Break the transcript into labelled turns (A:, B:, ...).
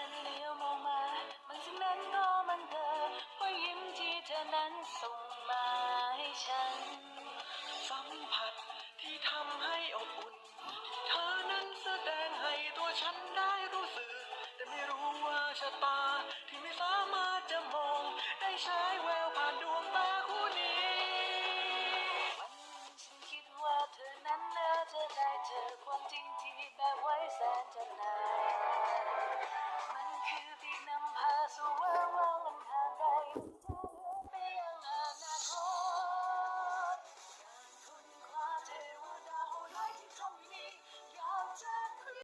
A: ธอนั้นเลี้ยวมองมาบางสิ่งนั้นก็มันเธอรอยยิ้มที่เธอนั้นส่งมาให้ฉัน
B: สัมผัสที่ทำให้อบอุ่น เธอนั้นแสดงให้ตัวฉันได้รู้สึก แต่ไม่รู้ว่าชะตาที่ไม่สามารถจะมองได้ใช้แววผ่านดวงตาคู่นี้
A: วันนึงฉันคิดว่าเธอนั้นน่าจะได้เจอความจริงที่แบบไว้แสนจะนาน